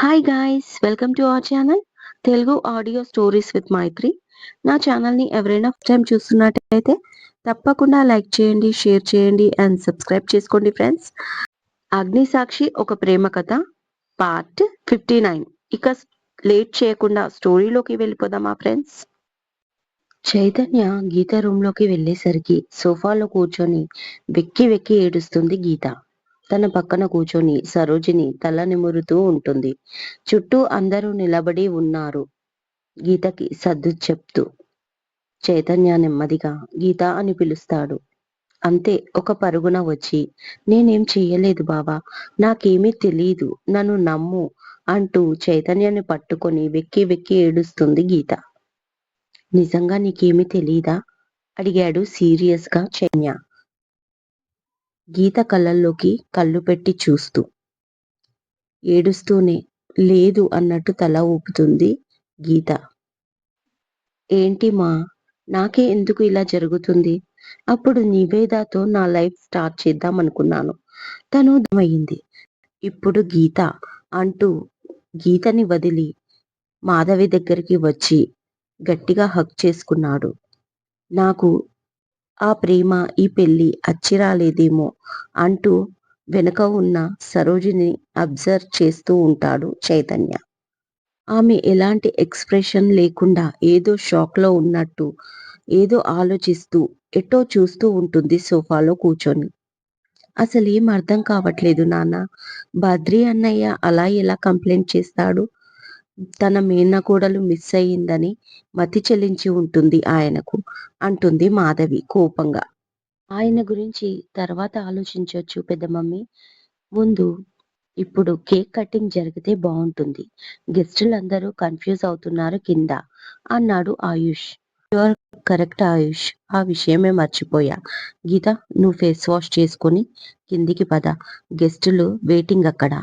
Hi guys welcome to our channel Telugu audio stories with Maithri నా ఛానల్ని ఎవరైనా first time చూస్తున్నట్టయితే తప్పకుండా లైక్ చేయండి షేర్ చేయండి అండ్ సబ్స్క్రైబ్ చేసుకోండి ఫ్రెండ్స్ అగ్ని సాక్షి ఒక ప్రేమ కథ పార్ట్ ఫిఫ్టీ నైన్ ఇక లేట్ చేయకుండా స్టోరీలోకి వెళ్ళిపోదామా ఫ్రెండ్స్ చైతన్య గీత రూమ్లోకి వెళ్ళేసరికి సోఫాలో కూర్చొని వెక్కి వెక్కి ఏడుస్తుంది గీత. తన పక్కన కూర్చొని సరోజిని తల నిమురుతూ ఉంటుంది. చుట్టూ అందరూ నిలబడి ఉన్నారు. గీతకి సర్దు చెప్తూ. చైతన్య నెమ్మదిగా గీత అని పిలుస్తాడు. అంతే ఒక పరుగున వచ్చి నేనేం చెయ్యలేదు బావా నాకేమీ తెలియదు నన్ను నమ్ము అంటూ చైతన్యాన్ని పట్టుకొని వెక్కి వెక్కి ఏడుస్తుంది గీత. నిజంగా నీకేమీ తెలీదా? అడిగాడు సీరియస్గా చైన్య గీత కళ్ళల్లోకి కళ్ళు పెట్టి చూస్తూ. ఏడుస్తూనే లేదు అన్నట్టు తల ఊపుతుంది గీత. ఏంటి మా నాకే ఎందుకు ఇలా జరుగుతుంది? అప్పుడు నివేదాతో నా లైఫ్ స్టార్ట్ చేద్దాం అనుకున్నాను. తను అయింది ఇప్పుడు గీత అంటూ గీతని వదిలి మాధవి దగ్గరికి వచ్చి గట్టిగా హక్ చేసుకున్నాడు. నాకు ఆ ప్రేమ ఈ పెళ్ళి అచ్చిరాలేదేమో అంటూ వెనుక ఉన్న సరోజిని అబ్జర్వ్ చేస్తూ ఉంటాడు చైతన్య. ఆమె ఎలాంటి ఎక్స్ప్రెషన్ లేకుండా ఏదో షాక్లో ఉన్నట్టు ఏదో ఆలోచిస్తూ ఎటో చూస్తూ ఉంటుంది సోఫాలో కూర్చొని. అసలు ఏం అర్థం కావట్లేదు నాన్న. బద్రి అన్నయ్య అలా ఎలా కంప్లైంట్ చేస్తాడు? తన మేనకోడలు మిస్ అయ్యిందని మతి చెల్లించి ఉంటుంది ఆయనకు అంటుంది మాధవి కోపంగా. ఆయన గురించి తర్వాత ఆలోచించవచ్చు పెద్ద మమ్మీ. ముందు ఇప్పుడు కేక్ కటింగ్ జరిగితే బాగుంటుంది. గెస్టులందరూ కన్ఫ్యూజ్ అవుతున్నారు కింద అన్నాడు ఆయుష్. యువర్ కరెక్ట్ ఆయుష్. ఆ విషయమే మర్చిపోయా. గీత నువ్వు ఫేస్ వాష్ చేసుకొని కిందికి పద. గెస్టులు వెయిటింగ్ అక్కడ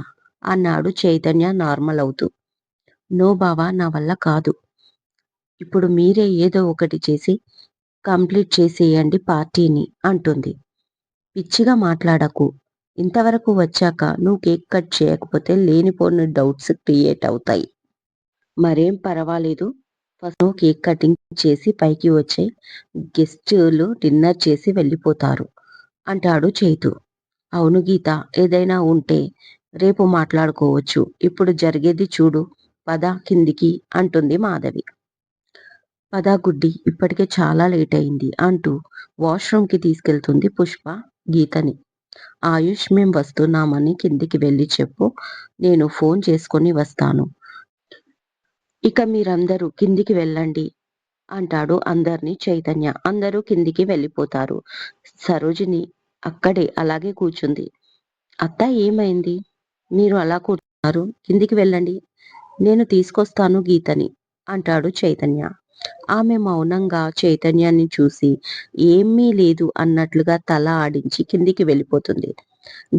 అన్నాడు చైతన్య నార్మల్ అవుతూ. నో బావా నా వల్ల కాదు. ఇప్పుడు మీరే ఏదో ఒకటి చేసి కంప్లీట్ చేసేయండి పార్టీని అంటుంది. పిచ్చిగా మాట్లాడకు. ఇంతవరకు వచ్చాక నువ్వు కేక్ కట్ చేయకపోతే లేనిపోని డౌట్స్ క్రియేట్ అవుతాయి. మరేం పర్వాలేదు. ఫస్ట్ నువ్వు కేక్ కటింగ్ చేసి పైకి వచ్చే గెస్టులు డిన్నర్ చేసి వెళ్ళిపోతారు అంటాడు చేతు. అవును గీత ఏదైనా ఉంటే రేపు మాట్లాడుకోవచ్చు. ఇప్పుడు జరిగేది చూడు. పద కిందికి అంటుంది మాధవి. పద గుడ్డి ఇప్పటికే చాలా లేట్ అయింది అంటూ వాష్రూమ్కి తీసుకెళ్తుంది పుష్ప గీతని. ఆయుష్ మేం వస్తున్నామని కిందికి వెళ్ళి చెప్పు నేను ఫోన్ చేసుకొని వస్తాను. ఇక మీరందరూ కిందికి వెళ్ళండి అంటాడు అందరినీ చైతన్య. అందరూ కిందికి వెళ్ళిపోతారు. సరోజిని అక్కడే అలాగే కూర్చుంది. అత్త ఏమైంది? మీరు అలా కూర్చున్నారు. కిందికి వెళ్ళండి. నేను తీసుకొస్తాను గీతని అంటాడు చైతన్య. ఆమె మౌనంగా చైతన్యాన్ని చూసి ఏమీ లేదు అన్నట్లుగా తల ఆడించి కిందికి వెళ్ళిపోతుంది.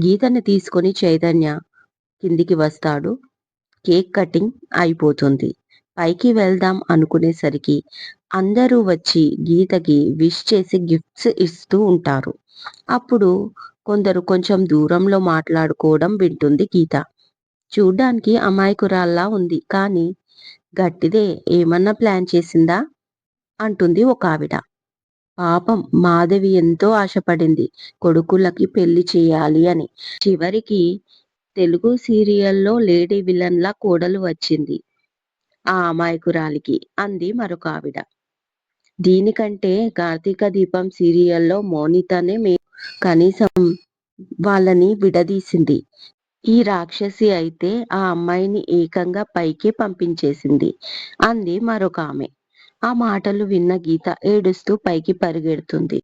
గీతని తీసుకొని చైతన్య కిందికి వస్తాడు. కేక్ కటింగ్ అయిపోతుంది. పైకి వెళ్దాం అనుకునేసరికి అందరూ వచ్చి గీతకి విష్ చేసి గిఫ్ట్స్ ఇస్తూ ఉంటారు. అప్పుడు కొందరు కొంచెం దూరంలో మాట్లాడుకోవడం వింటుంది గీత. చూడ్డానికి అమాయకురాల్లా ఉంది. కానీ గట్టిదే ఏమన్నా ప్లాన్ చేసిందా? అంటుంది ఒక ఆవిడ పాపం మాధవి ఎంతో ఆశపడింది. కొడుకులకి పెళ్ళి చేయాలి అని. చివరికి తెలుగు సీరియల్లో లేడీ విలన్ లా కోడలు వచ్చింది ఆ అమాయకురాలికి అంది మరొక ఆవిడ దీనికంటే కార్తీక దీపం సీరియల్లో మౌనితనే మే కనీసం వాళ్ళని విడదీసింది. ఈ రాక్షసి అయితే ఆ అమ్మాయిని ఏకంగా పైకి పంపించేసింది. అంది మరొక ఆమె. ఆ మాటలు విన్న గీత ఏడుస్తూ పైకి పరిగెడుతుంది.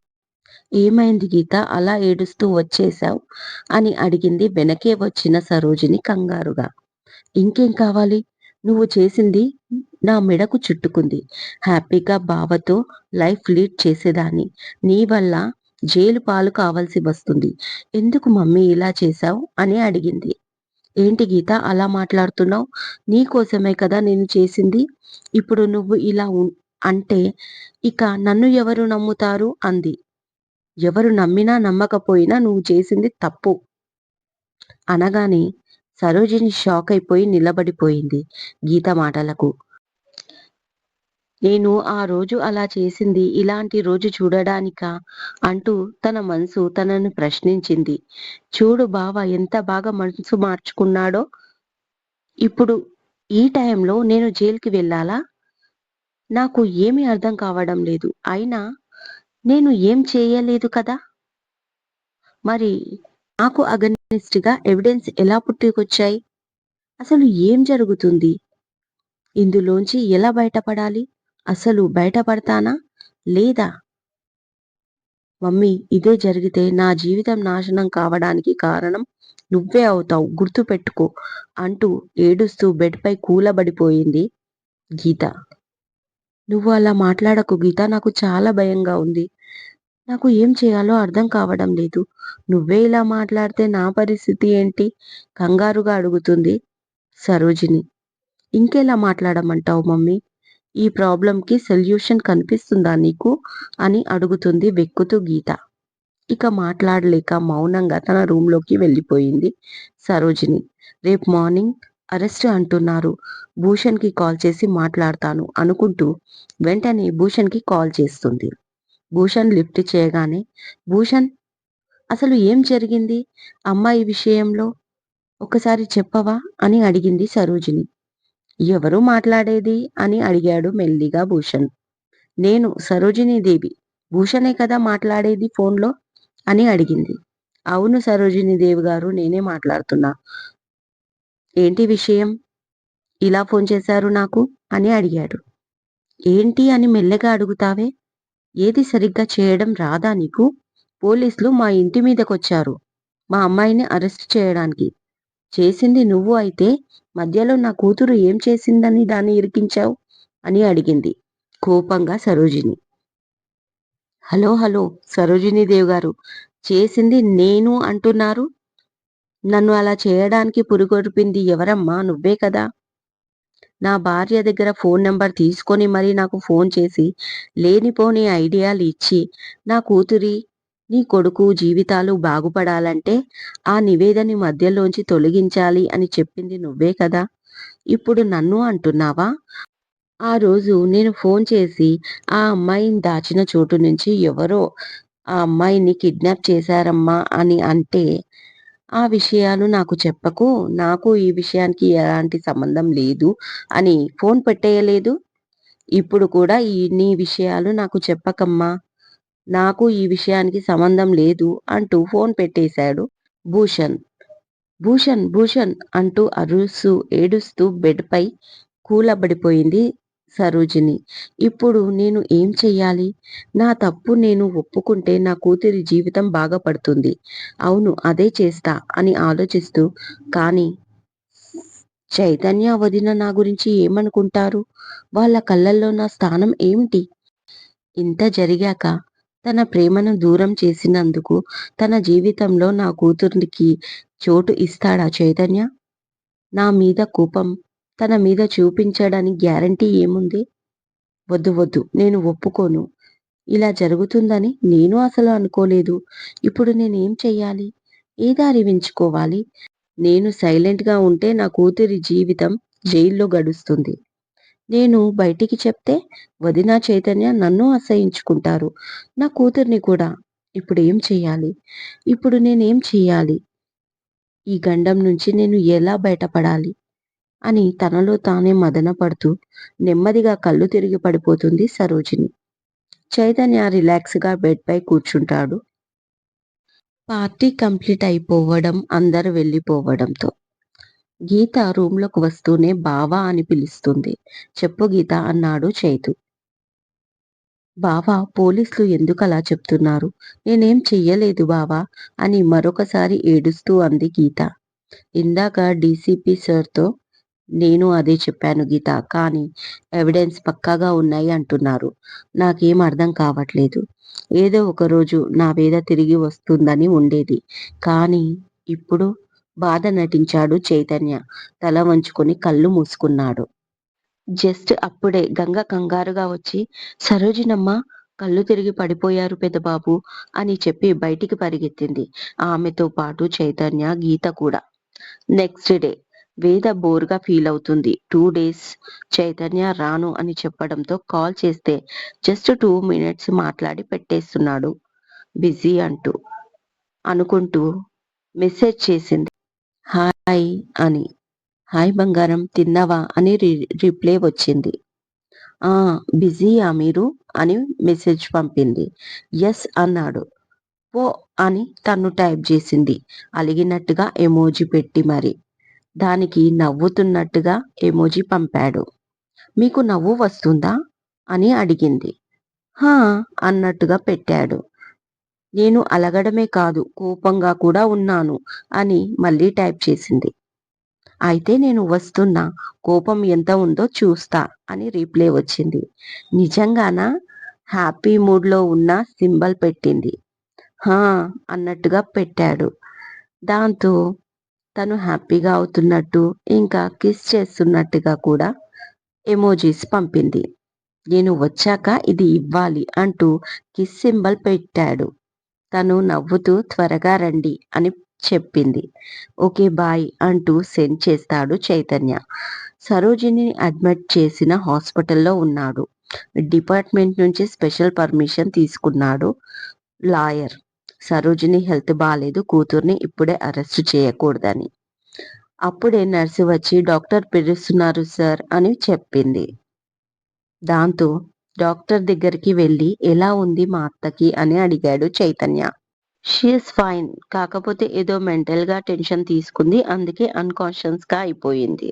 ఏమైంది గీత? అలా ఏడుస్తూ వచ్చేశావు? అని అడిగింది వెనకే వచ్చిన సరోజిని కంగారుగా. ఇంకేం కావాలి? నువ్వు చేసింది నా మెడకు చుట్టుకుంది. హ్యాపీగా బావతో లైఫ్ లీడ్ చేసేదాన్ని. నీ వల్ల జైలు పాలు కావాల్సి వస్తుంది ఎందుకు మమ్మీ ఇలా చేశావు? అని అడిగింది. ఏంటి గీత అలా మాట్లాడుతున్నావు? నీ కోసమే కదా నేను చేసింది? ఇప్పుడు నువ్వు ఇలా అంటే ఇక నన్ను ఎవరు నమ్ముతారు? అంది. ఎవరు నమ్మినా నమ్మకపోయినా నువ్వు చేసింది తప్పు. అనగానే సరోజిని షాక్ అయిపోయి నిలబడిపోయింది గీత మాటలకు. నేను ఆ రోజు అలా చేసింది ఇలాంటి రోజు చూడడానికా? అంటూ తన మనసు తనను ప్రశ్నించింది. చూడు బావ ఎంత బాగా మనసు మార్చుకున్నాడో! ఇప్పుడు ఈ టైంలో నేను జైలుకి వెళ్ళాలా? నాకు ఏమీ అర్థం కావడం లేదు. అయినా నేను ఏం చేయలేదు కదా! మరి నాకు అగనిస్ట్గా ఎవిడెన్స్ ఎలా పుట్టుకొచ్చాయి? అసలు ఏం జరుగుతుంది? ఇందులోంచి ఎలా బయటపడాలి? అసలు బయటపడతానా? లేదా? మమ్మీ ఇదే జరిగితే నా జీవితం నాశనం కావడానికి కారణం నువ్వే అవుతావు గుర్తుపెట్టుకో అంటూ ఏడుస్తూ బెడ్పై కూలబడిపోయింది గీత. నువ్వు అలా మాట్లాడకు గీత నాకు చాలా భయంగా ఉంది. నాకు ఏం చేయాలో అర్థం కావడం లేదు. నువ్వే ఇలా మాట్లాడితే నా పరిస్థితి ఏంటి? కంగారుగా అడుగుతుంది సరోజిని. ఇంకెలా మాట్లాడమంటావు మమ్మీ? ఈ ప్రాబ్లంకి సొల్యూషన్ కనిపిస్తుందా నీకు? అని అడుగుతుంది వెక్కుతూ గీత. ఇక మాట్లాడలేక మౌనంగా తన రూమ్లోకి వెళ్ళిపోయింది సరోజిని. రేపు మార్నింగ్ అరెస్ట్ అంటున్నారు. భూషణ్కి కాల్ చేసి మాట్లాడతాను అనుకుంటూ వెంటనే భూషణ్కి కాల్ చేస్తుంది. భూషణ్ లిఫ్ట్ చేయగానే భూషణ్ అసలు ఏం జరిగింది అమ్మాయి విషయంలో? ఒకసారి చెప్పవా? అని అడిగింది సరోజిని. ఎవరు మాట్లాడేది? అని అడిగాడు మెల్లిగా భూషణ్. నేను సరోజినీదేవి. భూషణే కదా మాట్లాడేది ఫోన్లో? అని అడిగింది. అవును సరోజినీదేవి గారు నేనే మాట్లాడుతున్నా. ఏంటి విషయం? ఇలా ఫోన్ చేశారు నాకు? అని అడిగాడు. ఏంటి అని మెల్లగా అడుగుతావే? ఏది సరిగ్గా చేయడం రాదా నీకు? పోలీసులు మా ఇంటి మీదకొచ్చారు. మా అమ్మాయిని అరెస్ట్ చేయడానికి. చేసింది నువ్వు అయితే మధ్యలో నా కూతురు ఏం చేసిందని దాన్ని ఇరికించావు? అని అడిగింది కోపంగా సరోజిని. హలో హలో సరోజినీదేవి గారు చేసింది నేను అంటున్నారు. నన్ను అలా చేయడానికి పురుగొరిపింది ఎవరమ్మా? నువ్వే కదా! నా భార్య దగ్గర ఫోన్ నెంబర్ తీసుకొని మరీ నాకు ఫోన్ చేసి లేనిపోని ఐడియాలు ఇచ్చి నా కూతురి, నీ కొడుకు జీవితాలు బాగుపడాలంటే ఆ నివేదని మధ్యలోంచి తొలగించాలి అని చెప్పింది నువ్వే కదా! ఇప్పుడు నన్ను అంటున్నావా? ఆ రోజు నేను ఫోన్ చేసి ఆ అమ్మాయిని దాచిన చోటు నుంచి ఎవరో ఆ అమ్మాయిని కిడ్నాప్ చేశారమ్మా అని అంటే ఆ విషయాలు నాకు చెప్పకు. నాకు ఈ విషయానికి ఎలాంటి సంబంధం లేదు అని ఫోన్ పెట్టేయలేదు. ఇప్పుడు కూడా ఈ నీ విషయాలు నాకు చెప్పకమ్మా. నాకు ఈ విషయానికి సంబంధం లేదు అంటూ ఫోన్ పెట్టేశాడు భూషణ్. భూషణ్ భూషణ్ అంటూ అరుస్తూ ఏడుస్తూ బెడ్పై కూలబడిపోయింది సరోజిని. ఇప్పుడు నేను ఏం చెయ్యాలి? నా తప్పు నేను ఒప్పుకుంటే నా కూతురి జీవితం బాగుపడుతుంది. అవును అదే చేస్తా అని ఆలోచిస్తూ కానీ చైతన్య వదిన నా గురించి ఏమనుకుంటారు? వాళ్ళ కళ్ళల్లో నా స్థానం ఏమిటి? ఇంత జరిగాక తన ప్రేమను దూరం చేసినందుకు తన జీవితంలో నా కూతురికి చోటు ఇస్తాడా చైతన్య? నా మీద కోపం తన మీద చూపించడానికి గ్యారంటీ ఏముంది? వద్దు వద్దు నేను ఒప్పుకోను. ఇలా జరుగుతుందని నేను అసలు అనుకోలేదు. ఇప్పుడు నేనేం చెయ్యాలి? ఏ దారి ఎంచుకోవాలి? నేను సైలెంట్గా ఉంటే నా కూతురి జీవితం జైల్లో గడుస్తుంది. నేను బయటికి చెప్తే వదిన చైతన్య నన్ను అసహ్యించుకుంటారు. నా కూతుర్ని కూడా. ఇప్పుడు ఏం చెయ్యాలి? ఇప్పుడు నేనేం చెయ్యాలి? ఈ గండం నుంచి నేను ఎలా బయటపడాలి? అని తనలో తానే మదనపడుతూ నెమ్మదిగా కళ్ళు తిరిగి పడిపోతుంది సరోజిని. చైతన్య రిలాక్స్గా బెడ్పై కూర్చుంటాడు. పార్టీ కంప్లీట్ అయిపోవడం అందరు వెళ్ళిపోవడంతో. గీత రూంలోకి వస్తూనే బావా అని పిలుస్తుంది. చెప్పు గీత అన్నాడు చైతు. బావా పోలీసులు ఎందుకలా చెప్తున్నారు? నేనేం చెయ్యలేదు బావా అని మరొకసారి ఏడుస్తూ అంది గీత. ఇందాక డీసీపీ సార్తో నేను అదే చెప్పాను గీత. కానీ ఎవిడెన్స్ పక్కాగా ఉన్నాయి అంటున్నారు. నాకేం అర్థం కావట్లేదు. ఏదో ఒకరోజు నా వేద తిరిగి వస్తుందని ఉండేది. కానీ ఇప్పుడు బాధ నటించాడు చైతన్య తల వంచుకొని కళ్ళు మూసుకున్నాడు. జస్ట్ అప్పుడే గంగ కంగారుగా వచ్చి సరోజినమ్మ కళ్ళు తిరిగి పడిపోయారు పెద్దబాబు అని చెప్పి బయటికి పరిగెత్తింది. ఆమెతో పాటు చైతన్య, గీత కూడా. నెక్స్ట్ డే వేద బోర్గా ఫీల్ అవుతుంది టూ డేస్ చైతన్య రాను అని చెప్పడంతో కాల్ చేస్తే జస్ట్ టూ మినిట్స్ మాట్లాడి పెట్టేస్తున్నాడు బిజీ అంటూ అనుకుంటూ మెసేజ్ చేసింది హాయ్ అని. హాయ్ బంగారం తిన్నావా అని రిప్లై వచ్చింది. ఆ బిజీయా మీరు అని మెసేజ్ పంపింది. ఎస్ అన్నాడు. ఓ అని తను టైప్ చేసింది. అలిగినట్టుగా ఎమోజీ పెట్టి మరి. దానికి నవ్వుతున్నట్టుగా ఎమోజీ పంపాడు. మీకు నవ్వు వస్తుందా? అని అడిగింది. హా అన్నట్టుగా పెట్టాడు. నేను అలగడమే కాదు కోపంగా కూడా ఉన్నాను అని మళ్ళీ టైప్ చేసింది. అయితే నేను వస్తున్నా కోపం ఎంత ఉందో చూస్తా అని రీప్లై వచ్చింది. నిజంగానా? హ్యాపీ మూడ్లో ఉన్న సింబల్ పెట్టింది. హా అన్నట్టుగా పెట్టాడు. దాంతో తను హ్యాపీగా అవుతున్నట్టు ఇంకా కిస్ చేస్తున్నట్టుగా కూడా ఎమోజీస్ పంపింది. నేను వచ్చాక ఇది ఇవ్వాలి అంటూ కిస్ సింబల్ పెట్టాడు. తను నవ్వుతూ త్వరగా రండి అని చెప్పింది. ఓకే బాయ్ అంటూ సెండ్ చేస్తాడు చైతన్య. సరోజిని అడ్మిట్ చేసిన హాస్పిటల్లో ఉన్నాడు. డిపార్ట్మెంట్ నుంచి స్పెషల్ పర్మిషన్ తీసుకున్నాడు లాయర్. సరోజిని హెల్త్ బాగాలేదు కూతుర్ని ఇప్పుడే అరెస్ట్ చేయకూడదని. అప్పుడే నర్సు వచ్చి డాక్టర్ పిలుస్తున్నారు సార్ అని చెప్పింది. దాంతో డాక్టర్ దగ్గరికి వెళ్ళి ఎలా ఉంది మా అత్తకి? అని అడిగాడు చైతన్య. షీఈస్ ఫైన్ కాకపోతే ఏదో మెంటల్గా టెన్షన్ తీసుకుంది. అందుకే అన్కాన్షియస్గా అయిపోయింది.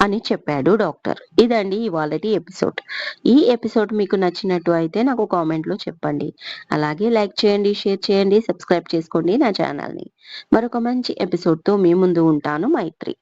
అని చెప్పాడు డాక్టర్. ఇదండి ఇవాళటి ఎపిసోడ్. ఈ ఎపిసోడ్ మీకు నచ్చినట్టు అయితే నాకు కామెంట్లో చెప్పండి. అలాగే లైక్ చేయండి షేర్ చేయండి సబ్స్క్రైబ్ చేసుకోండి నా ఛానల్ని. మరొక మంచి ఎపిసోడ్తో మీ ముందు ఉంటాను మైత్రి.